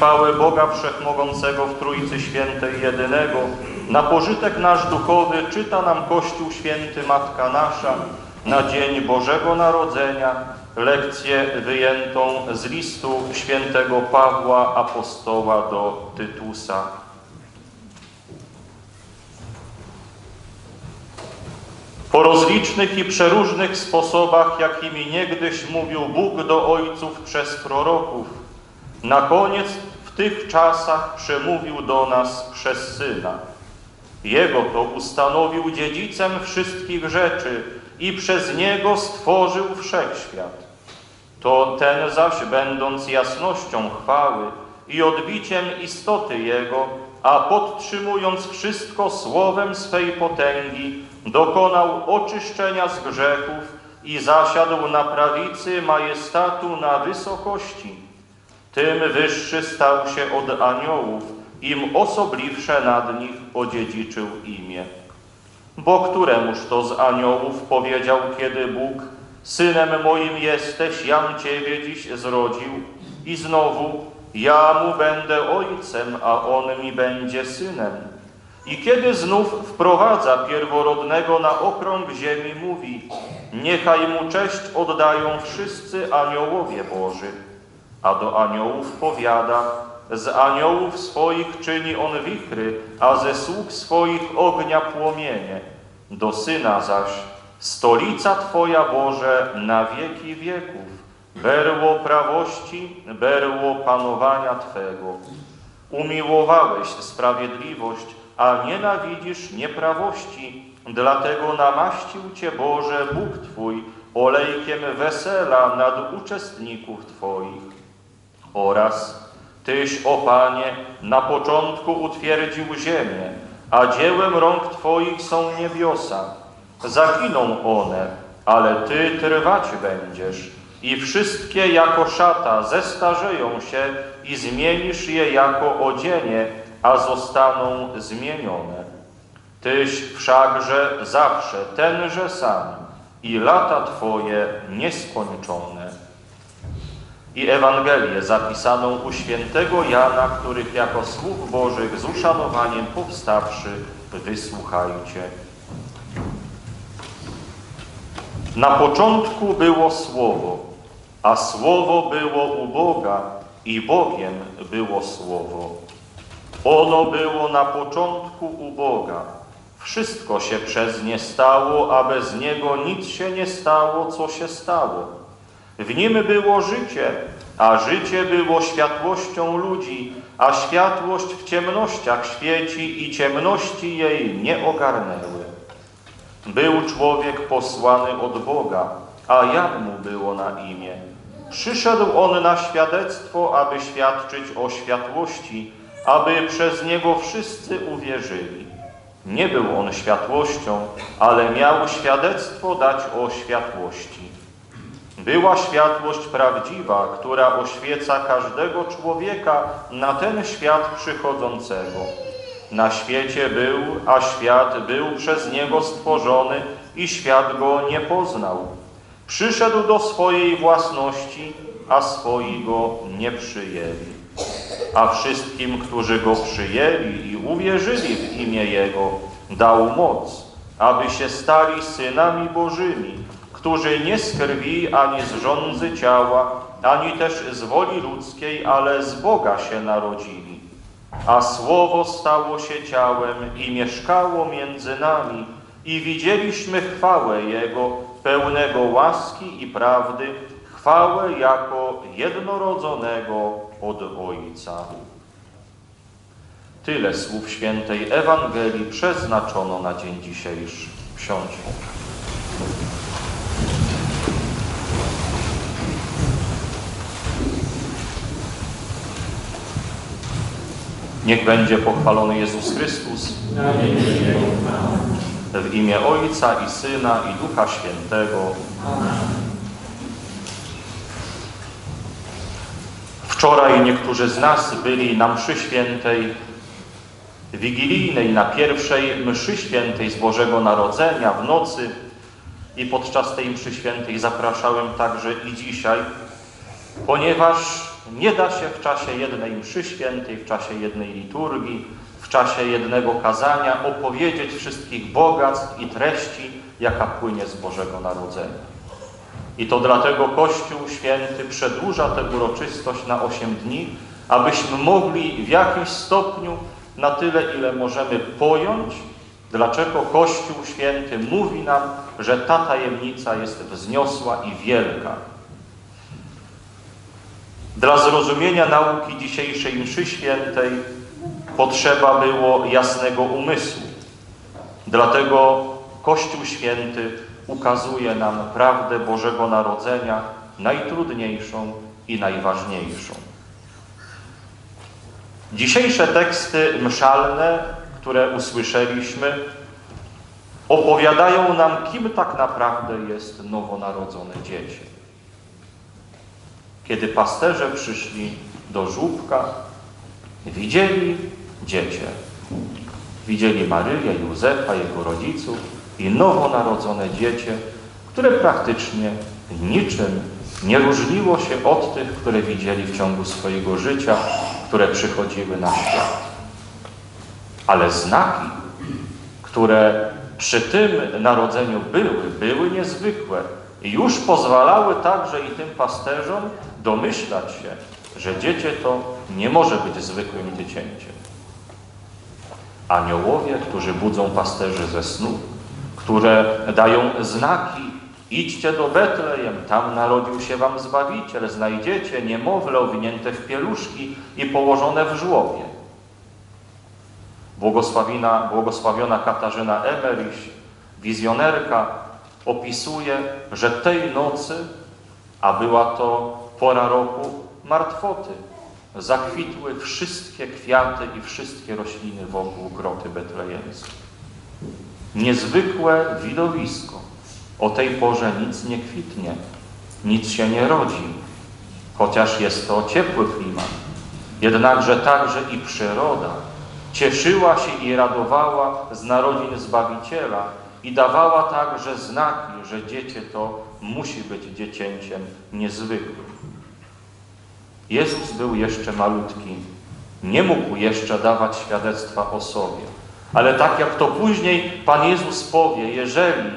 chwałę Boga Wszechmogącego w Trójcy Świętej Jedynego, na pożytek nasz duchowy czyta nam Kościół Święty Matka Nasza na Dzień Bożego Narodzenia, lekcję wyjętą z listu świętego Pawła Apostoła do Tytusa. Po rozlicznych i przeróżnych sposobach, jakimi niegdyś mówił Bóg do ojców przez proroków, na koniec w tych czasach przemówił do nas przez Syna. Jego to ustanowił dziedzicem wszystkich rzeczy i przez Niego stworzył wszechświat. To ten zaś, będąc jasnością chwały i odbiciem istoty Jego, a podtrzymując wszystko słowem swej potęgi, dokonał oczyszczenia z grzechów i zasiadł na prawicy majestatu na wysokości. Tym wyższy stał się od aniołów, im osobliwsze nad nich odziedziczył imię. Bo któremuż to z aniołów powiedział, kiedy Bóg, Synem moim jesteś, jam Ciebie dziś zrodził i znowu ja mu będę ojcem, a on mi będzie synem. I kiedy znów wprowadza pierworodnego na okrąg ziemi, mówi, niechaj mu cześć oddają wszyscy aniołowie Boży. A do aniołów powiada, z aniołów swoich czyni on wichry, a ze sług swoich ognia płomienie. Do Syna zaś, stolica Twoja Boże na wieki wieków, berło prawości, berło panowania Twego. Umiłowałeś sprawiedliwość, a nienawidzisz nieprawości, dlatego namaścił Cię Boże Bóg Twój olejkiem wesela nad uczestników Twoich. Oraz Tyś, o Panie, na początku utwierdził ziemię, a dziełem rąk Twoich są niebiosa. Zaginą one, ale Ty trwać będziesz i wszystkie jako szata zestarzeją się i zmienisz je jako odzienie, a zostaną zmienione. Tyś wszakże zawsze tenże sam i lata Twoje nieskończone. I Ewangelię zapisaną u świętego Jana, których jako słów Bożych z uszanowaniem powstawszy wysłuchajcie. Na początku było Słowo, a Słowo było u Boga i Bogiem było Słowo. Ono było na początku u Boga. Wszystko się przez nie stało, a bez Niego nic się nie stało, co się stało. W Nim było życie, a życie było światłością ludzi, a światłość w ciemnościach świeci i ciemności jej nie ogarnęły. Był człowiek posłany od Boga, a jak mu było na imię? Przyszedł on na świadectwo, aby świadczyć o światłości, aby przez niego wszyscy uwierzyli. Nie był on światłością, ale miał świadectwo dać o światłości. Była światłość prawdziwa, która oświeca każdego człowieka na ten świat przychodzącego. Na świecie był, a świat był przez Niego stworzony i świat Go nie poznał. Przyszedł do swojej własności, a swoi Go nie przyjęli. A wszystkim, którzy Go przyjęli i uwierzyli w imię Jego, dał moc, aby się stali synami Bożymi, którzy nie z krwi, ani z rządzy ciała, ani też z woli ludzkiej, ale z Boga się narodzili. A Słowo stało się ciałem i mieszkało między nami i widzieliśmy chwałę Jego, pełnego łaski i prawdy, chwałę jako jednorodzonego od Ojca. Tyle słów świętej Ewangelii przeznaczono na dzień dzisiejszy. Wsiądźmy. Niech będzie pochwalony Jezus Chrystus w imię Ojca i Syna i Ducha Świętego. Wczoraj niektórzy z nas byli na mszy świętej, wigilijnej, na pierwszej mszy świętej z Bożego Narodzenia w nocy i podczas tej mszy świętej zapraszałem także i dzisiaj, ponieważ Nie da się w czasie jednej mszy świętej, w czasie jednej liturgii, w czasie jednego kazania opowiedzieć wszystkich bogactw i treści, jaka płynie z Bożego Narodzenia. I to dlatego Kościół Święty przedłuża tę uroczystość na 8 dni, abyśmy mogli w jakimś stopniu, na tyle ile możemy pojąć, dlaczego Kościół Święty mówi nam, że ta tajemnica jest wzniosła i wielka. Dla zrozumienia nauki dzisiejszej mszy świętej potrzeba było jasnego umysłu. Dlatego Kościół Święty ukazuje nam prawdę Bożego Narodzenia najtrudniejszą i najważniejszą. Dzisiejsze teksty mszalne, które usłyszeliśmy, opowiadają nam, kim tak naprawdę jest nowonarodzone dziecię. Kiedy pasterze przyszli do żłóbka, widzieli dziecię. Widzieli Maryję, Józefa, jego rodziców i nowonarodzone dziecię, które praktycznie niczym nie różniło się od tych, które widzieli w ciągu swojego życia, które przychodziły na świat. Ale znaki, które przy tym narodzeniu były, były niezwykłe i już pozwalały także i tym pasterzom domyślać się, że dziecię to nie może być zwykłym dziecięciem. Aniołowie, którzy budzą pasterzy ze snu, które dają znaki, idźcie do Betlejem, tam narodził się wam Zbawiciel, znajdziecie niemowlę owinięte w pieluszki i położone w żłobie. Błogosławiona, błogosławiona Katarzyna Emeryś, wizjonerka, opisuje, że tej nocy, a była to pora roku martwoty, zakwitły wszystkie kwiaty i wszystkie rośliny wokół groty betlejemskiej. Niezwykłe widowisko. O tej porze nic nie kwitnie, nic się nie rodzi, chociaż jest to ciepły klimat. Jednakże także i przyroda cieszyła się i radowała z narodzin Zbawiciela i dawała także znaki, że dziecię to musi być dziecięciem niezwykłym. Jezus był jeszcze malutki, nie mógł jeszcze dawać świadectwa o sobie. Ale tak jak to później Pan Jezus powie, jeżeli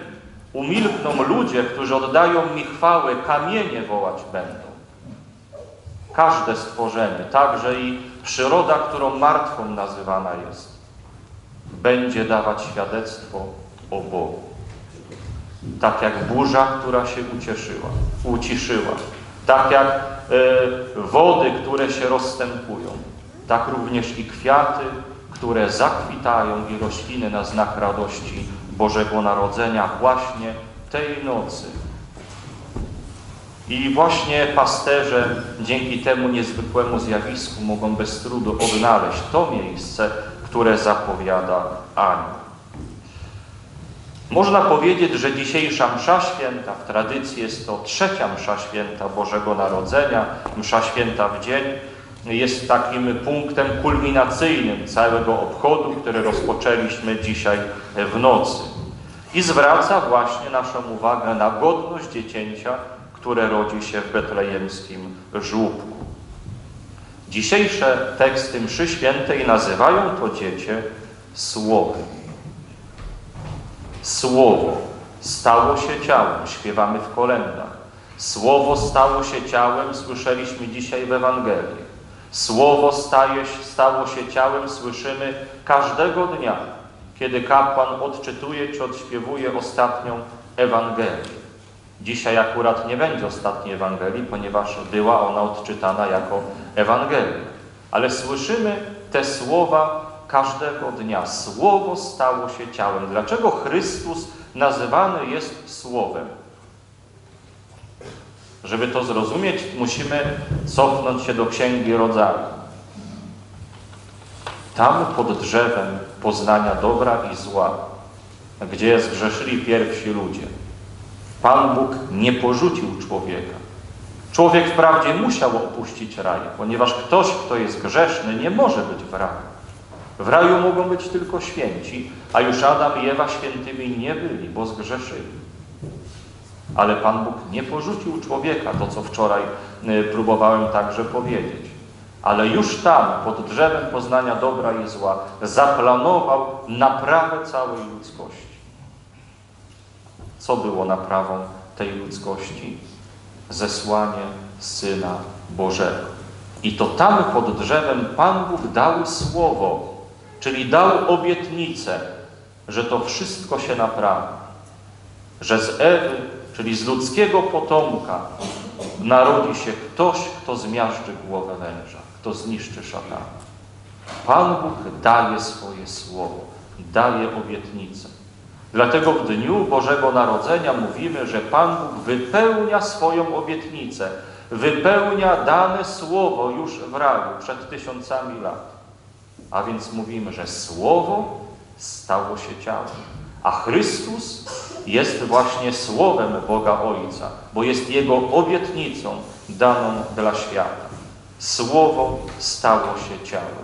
umilkną ludzie, którzy oddają mi chwałę, kamienie wołać będą. Każde stworzenie, także i przyroda, którą martwą nazywana jest, będzie dawać świadectwo o Bogu. Tak jak burza, która się ucieszyła, uciszyła, tak jak e, wody, które się rozstępują, tak również i kwiaty, które zakwitają i rośliny na znak radości Bożego Narodzenia właśnie tej nocy. I właśnie pasterze dzięki temu niezwykłemu zjawisku mogą bez trudu odnaleźć to miejsce, które zapowiada Anioł. Można powiedzieć, że dzisiejsza msza święta, w tradycji jest to trzecia msza święta Bożego Narodzenia, msza święta w dzień, jest takim punktem kulminacyjnym całego obchodu, który rozpoczęliśmy dzisiaj w nocy. I zwraca właśnie naszą uwagę na godność dziecięcia, które rodzi się w betlejemskim żłóbku. Dzisiejsze teksty mszy świętej nazywają to dziecię Słowem. Słowo stało się ciałem, śpiewamy w kolendach. Słowo stało się ciałem, słyszeliśmy dzisiaj w Ewangelii. Słowo staje, stało się ciałem, słyszymy każdego dnia, kiedy kapłan odczytuje czy odśpiewuje ostatnią Ewangelię. Dzisiaj akurat nie będzie ostatniej Ewangelii, ponieważ była ona odczytana jako Ewangelia. Ale słyszymy te słowa każdego dnia. Słowo stało się ciałem. Dlaczego Chrystus nazywany jest Słowem? Żeby to zrozumieć, musimy cofnąć się do Księgi Rodzaju. Tam pod drzewem poznania dobra i zła, gdzie zgrzeszyli pierwsi ludzie, Pan Bóg nie porzucił człowieka. Człowiek wprawdzie musiał opuścić raj, ponieważ ktoś, kto jest grzeszny, nie może być w raju. W raju mogą być tylko święci, a już Adam i Ewa świętymi nie byli, bo zgrzeszyli. Ale Pan Bóg nie porzucił człowieka, to co wczoraj y, próbowałem także powiedzieć. Ale już tam, pod drzewem poznania dobra i zła, zaplanował naprawę całej ludzkości. Co było naprawą tej ludzkości? Zesłanie Syna Bożego. I to tam pod drzewem Pan Bóg dał słowo, czyli dał obietnicę, że to wszystko się naprawi. Że z Ewy, czyli z ludzkiego potomka, narodzi się ktoś, kto zmiażdży głowę węża, kto zniszczy szatana. Pan Bóg daje swoje słowo, daje obietnicę. Dlatego w dniu Bożego Narodzenia mówimy, że Pan Bóg wypełnia swoją obietnicę, wypełnia dane słowo już w raju przed tysiącami lat. A więc mówimy, że słowo stało się ciałem, a Chrystus jest właśnie słowem Boga Ojca, bo jest Jego obietnicą daną dla świata. Słowo stało się ciałem.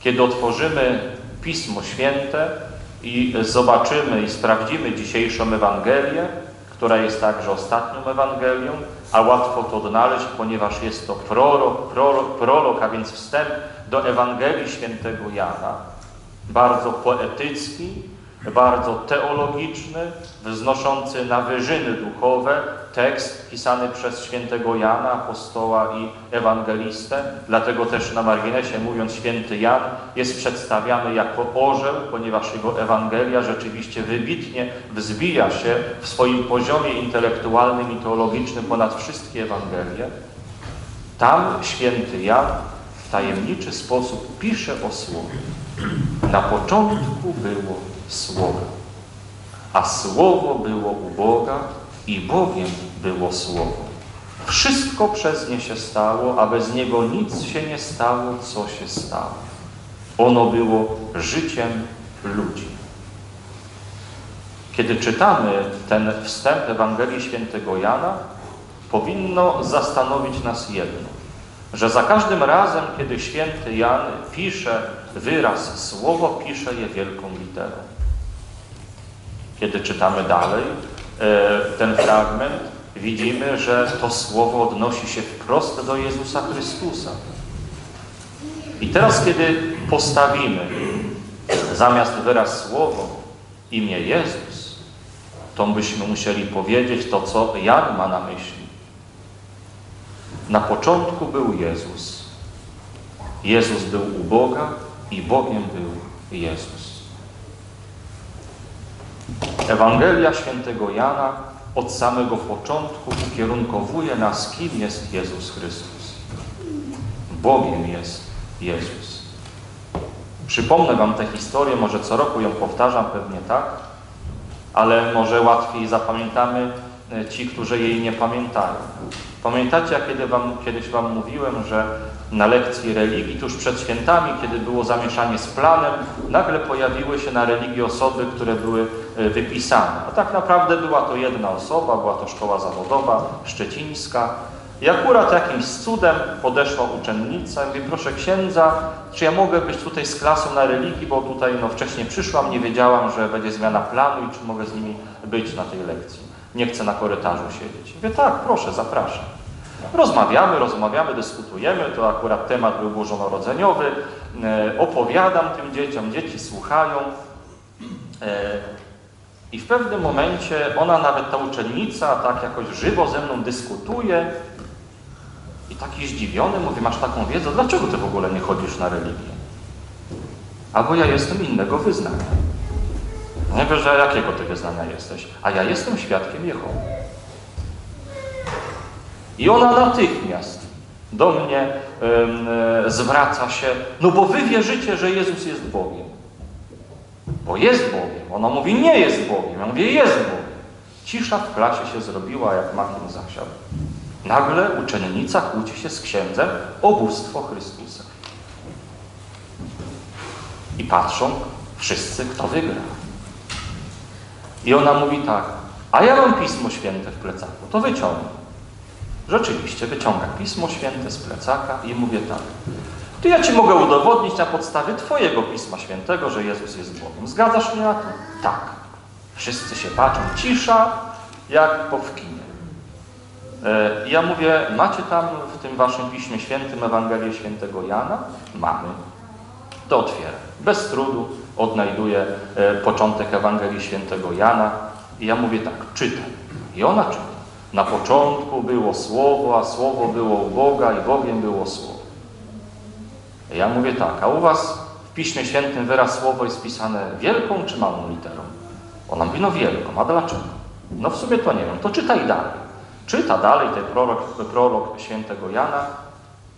Kiedy otworzymy Pismo Święte i zobaczymy i sprawdzimy dzisiejszą Ewangelię, która jest także ostatnią Ewangelią, a łatwo to odnaleźć, ponieważ jest to prolog, prolog, prolog, a więc wstęp do Ewangelii Świętego Jana, bardzo poetycki, bardzo teologiczny, wznoszący na wyżyny duchowe tekst pisany przez świętego Jana, apostoła i ewangelistę. Dlatego też na marginesie mówiąc święty Jan jest przedstawiany jako orzeł, ponieważ jego Ewangelia rzeczywiście wybitnie wzbija się w swoim poziomie intelektualnym i teologicznym ponad wszystkie Ewangelie. Tam święty Jan w tajemniczy sposób pisze o Słowie. Na początku było Słowo, a Słowo było u Boga i Bogiem było Słowo. Wszystko przez nie się stało, a bez Niego nic się nie stało, co się stało. Ono było życiem ludzi. Kiedy czytamy ten wstęp Ewangelii Świętego Jana, powinno zastanowić nas jedno, że za każdym razem, kiedy święty Jan pisze wyraz słowo, pisze je wielką literą. Kiedy czytamy dalej e, ten fragment, widzimy, że to słowo odnosi się wprost do Jezusa Chrystusa. I teraz, kiedy postawimy zamiast wyraz słowo imię Jezus, to byśmy musieli powiedzieć to, co Jan ma na myśli. Na początku był Jezus. Jezus był u Boga i Bogiem był Jezus. Ewangelia świętego Jana od samego początku ukierunkowuje nas, kim jest Jezus Chrystus. Bogiem jest Jezus. Przypomnę Wam tę historię, może co roku ją powtarzam, pewnie tak, ale może łatwiej zapamiętamy ci, którzy jej nie pamiętają. Pamiętacie, kiedy wam, kiedyś Wam mówiłem, że na lekcji religii, tuż przed świętami, kiedy było zamieszanie z planem, nagle pojawiły się na religii osoby, które były wypisane. A tak naprawdę była to jedna osoba, była to szkoła zawodowa, szczecińska. I akurat jakimś cudem podeszła uczennica i mówi, proszę księdza, czy ja mogę być tutaj z klasą na religii, bo tutaj no, wcześniej przyszłam, nie wiedziałam, że będzie zmiana planu i czy mogę z nimi być na tej lekcji. Nie chcę na korytarzu siedzieć. Mówię, tak, proszę, zapraszam. Rozmawiamy, rozmawiamy, dyskutujemy, to akurat temat był bożonarodzeniowy. E, opowiadam tym dzieciom, dzieci słuchają. E, I w pewnym momencie ona, nawet ta uczennica, tak jakoś żywo ze mną dyskutuje i taki zdziwiony mówi, masz taką wiedzę, dlaczego ty w ogóle nie chodzisz na religię? Albo ja jestem innego wyznania. Nie wiesz, że jakiego ty wyznania jesteś? A ja jestem świadkiem Jehowy. I ona natychmiast do mnie y, zwraca się, no bo wy wierzycie, że Jezus jest Bogiem. Bo jest Bogiem. Ona mówi, nie jest Bogiem. Ja mówię, jest Bogiem. Cisza w klasie się zrobiła, jak makiem zasiał. Nagle uczennica kłóci się z księdzem o bóstwo Chrystusa. I patrzą wszyscy, kto wygra. I ona mówi tak, a ja mam Pismo Święte w plecaku, to wyciągnę. Rzeczywiście wyciąga Pismo Święte z plecaka i mówię tak, to ja Ci mogę udowodnić na podstawie Twojego Pisma Świętego, że Jezus jest Bogiem. Zgadzasz mnie na to? Tak. Wszyscy się patrzą, cisza jak po w kinie. E, I ja mówię, macie tam w tym waszym Piśmie Świętym Ewangelię Świętego Jana? Mamy. To otwieram. Bez trudu odnajduję e, początek Ewangelii Świętego Jana i ja mówię tak, czytaj. I ona czyta. Na początku było Słowo, a Słowo było u Boga i Bogiem było Słowo. I ja mówię tak, a u was w Piśmie Świętym wyraz Słowo jest pisane wielką czy małą literą? Ona mówi, no wielką, a dlaczego? No w sumie to nie wiem, to czytaj dalej. Czyta dalej ten prolog, prolog świętego Jana,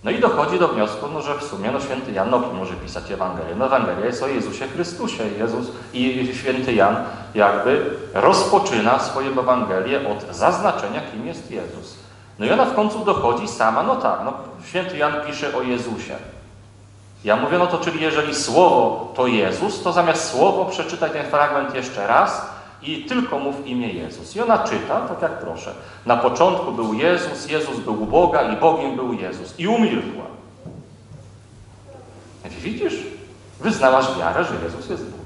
no i dochodzi do wniosku, no, że w sumie no, święty Jan no, może pisać Ewangelię. No Ewangelia jest o Jezusie Chrystusie. Jezus i święty Jan jakby rozpoczyna swoją Ewangelię od zaznaczenia, kim jest Jezus. No i ona w końcu dochodzi sama, no tak, no, święty Jan pisze o Jezusie. Ja mówię, no to czyli jeżeli słowo to Jezus, to zamiast słowo przeczytaj ten fragment jeszcze raz i tylko mów imię Jezus. I ona czyta, tak jak proszę. Na początku był Jezus, Jezus był u Boga i Bogiem był Jezus. I umilkła. Widzisz? Wyznałaś wiarę, że Jezus jest Bogiem.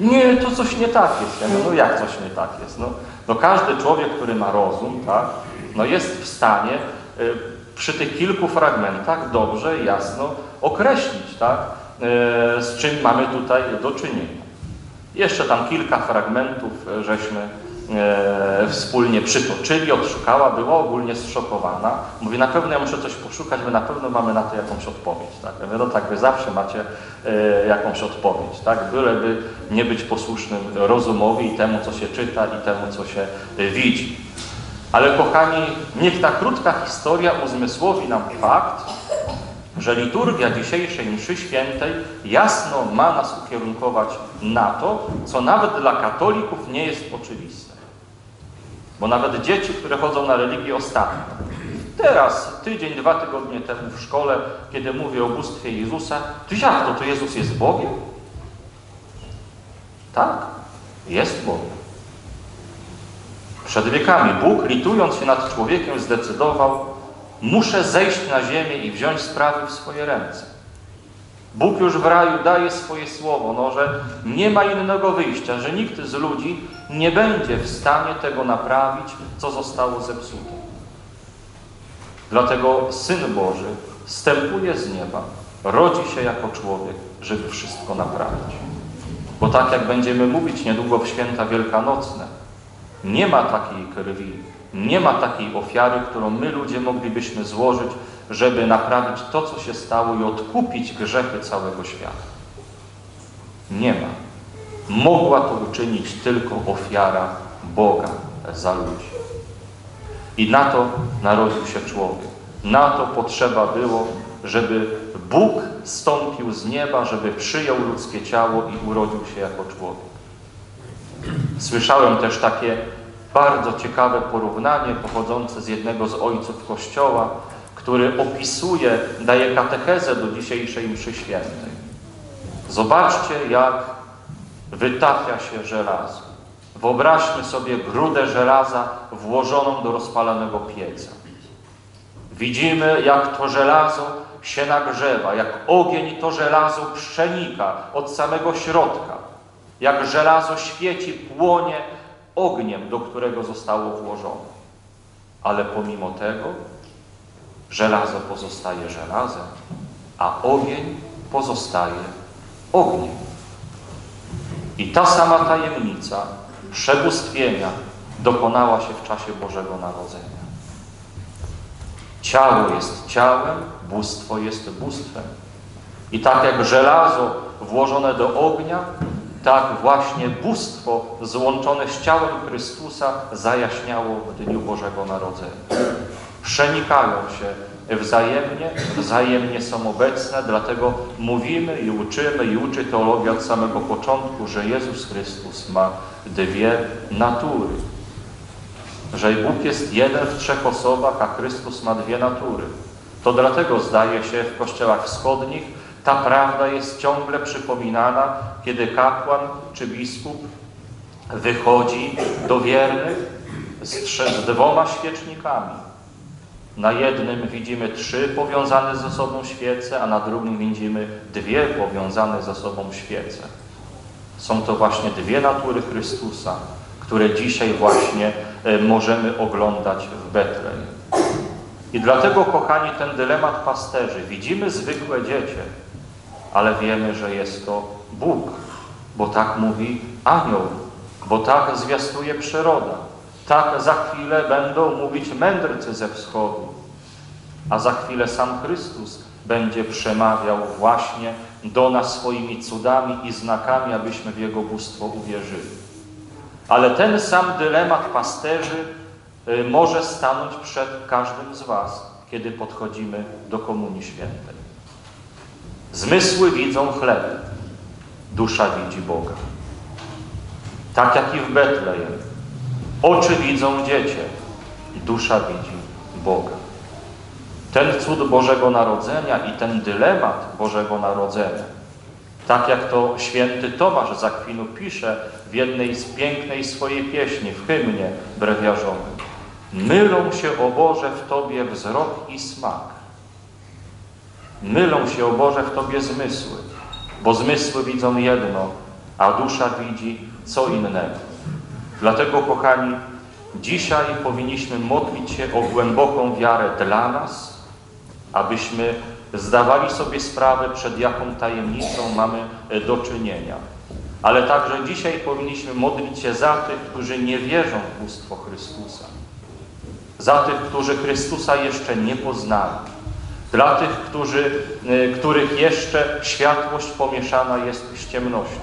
Nie, to coś nie tak jest. Ja mówię, no jak coś nie tak jest? No, no każdy człowiek, który ma rozum, tak, no jest w stanie y, przy tych kilku fragmentach dobrze, jasno określić, tak, y, z czym mamy tutaj do czynienia. Jeszcze tam kilka fragmentów e, żeśmy e, wspólnie przytoczyli, odszukała, była ogólnie zszokowana. Mówi, na pewno ja muszę coś poszukać, my na pewno mamy na to jakąś odpowiedź. Tak? Ja mówię, no tak, wy zawsze macie e, jakąś odpowiedź, tak? byleby nie być posłusznym rozumowi i temu, co się czyta i temu, co się e, widzi. Ale kochani, niech ta krótka historia uzmysłowi nam fakt, że liturgia dzisiejszej mszy świętej jasno ma nas ukierunkować na to, co nawet dla katolików nie jest oczywiste. Bo nawet dzieci, które chodzą na religię ostatnio, teraz, tydzień, dwa tygodnie temu w szkole, kiedy mówię o bóstwie Jezusa, to jak to, to Jezus jest Bogiem? Tak, jest Bogiem. Przed wiekami Bóg, litując się nad człowiekiem, zdecydował, Muszę zejść na ziemię i wziąć sprawy w swoje ręce. Bóg już w raju daje swoje słowo, no, że nie ma innego wyjścia, że nikt z ludzi nie będzie w stanie tego naprawić, co zostało zepsute. Dlatego Syn Boży wstępuje z nieba, rodzi się jako człowiek, żeby wszystko naprawić. Bo tak jak będziemy mówić niedługo w święta wielkanocne, nie ma takiej krwi, nie ma takiej ofiary, którą my ludzie moglibyśmy złożyć, żeby naprawić to, co się stało i odkupić grzechy całego świata. Nie ma. Mogła to uczynić tylko ofiara Boga za ludzi. I na to narodził się człowiek. Na to potrzeba było, żeby Bóg stąpił z nieba, żeby przyjął ludzkie ciało i urodził się jako człowiek. Słyszałem też takie bardzo ciekawe porównanie pochodzące z jednego z ojców Kościoła, który opisuje, daje katechezę do dzisiejszej mszy świętej. Zobaczcie, jak wytapia się żelazo. Wyobraźmy sobie grudę żelaza włożoną do rozpalanego pieca. Widzimy, jak to żelazo się nagrzewa, jak ogień to żelazo przenika od samego środka, jak żelazo świeci, płonie ogniem, do którego zostało włożone. Ale pomimo tego żelazo pozostaje żelazem, a ogień pozostaje ogniem. I ta sama tajemnica przebóstwienia dokonała się w czasie Bożego Narodzenia. Ciało jest ciałem, bóstwo jest bóstwem. I tak jak żelazo włożone do ognia tak właśnie bóstwo złączone z ciałem Chrystusa zajaśniało w Dniu Bożego Narodzenia. Przenikają się wzajemnie, wzajemnie są obecne, dlatego mówimy i uczymy i uczy teologia od samego początku, że Jezus Chrystus ma dwie natury. Że Bóg jest jeden w trzech osobach, a Chrystus ma dwie natury. To dlatego zdaje się w kościołach wschodnich ta prawda jest ciągle przypominana, kiedy kapłan czy biskup wychodzi do wiernych z, dwoma świecznikami. Na jednym widzimy trzy powiązane ze sobą świece, a na drugim widzimy dwie powiązane ze sobą świece. Są to właśnie dwie natury Chrystusa, które dzisiaj właśnie e, możemy oglądać w Betlejem. I dlatego, kochani, ten dylemat pasterzy. Widzimy zwykłe dziecię, ale wiemy, że jest to Bóg, bo tak mówi anioł, bo tak zwiastuje przyroda. Tak za chwilę będą mówić mędrcy ze wschodu, a za chwilę sam Chrystus będzie przemawiał właśnie do nas swoimi cudami i znakami, abyśmy w Jego bóstwo uwierzyli. Ale ten sam dylemat pasterzy y, może stanąć przed każdym z Was, kiedy podchodzimy do Komunii Świętej. Zmysły widzą chleb, dusza widzi Boga. Tak jak i w Betlejem. Oczy widzą dziecię, dusza widzi Boga. Ten cud Bożego Narodzenia i ten dylemat Bożego Narodzenia, tak jak to święty Tomasz z Akwinu pisze w jednej z pięknej swojej pieśni, w hymnie brewiarzowym. Mylą się, o Boże, w Tobie wzrok i smak. Mylą się, o Boże, w Tobie zmysły, bo zmysły widzą jedno, a dusza widzi co innego. Dlatego, kochani, dzisiaj powinniśmy modlić się o głęboką wiarę dla nas, abyśmy zdawali sobie sprawę, przed jaką tajemnicą mamy e, do czynienia. Ale także dzisiaj powinniśmy modlić się za tych, którzy nie wierzą w bóstwo Chrystusa. Za tych, którzy Chrystusa jeszcze nie poznali. Dla tych, którzy, y, których jeszcze światłość pomieszana jest z ciemnością.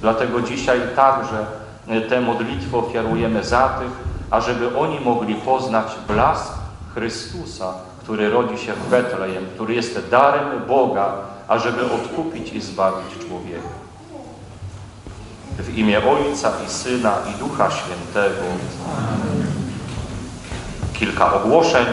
Dlatego dzisiaj także y, tę modlitwę ofiarujemy za tych, ażeby oni mogli poznać blask Chrystusa, który rodzi się w Betlejem, który jest darem Boga, ażeby odkupić i zbawić człowieka. W imię Ojca i Syna i Ducha Świętego. Kilka ogłoszeń.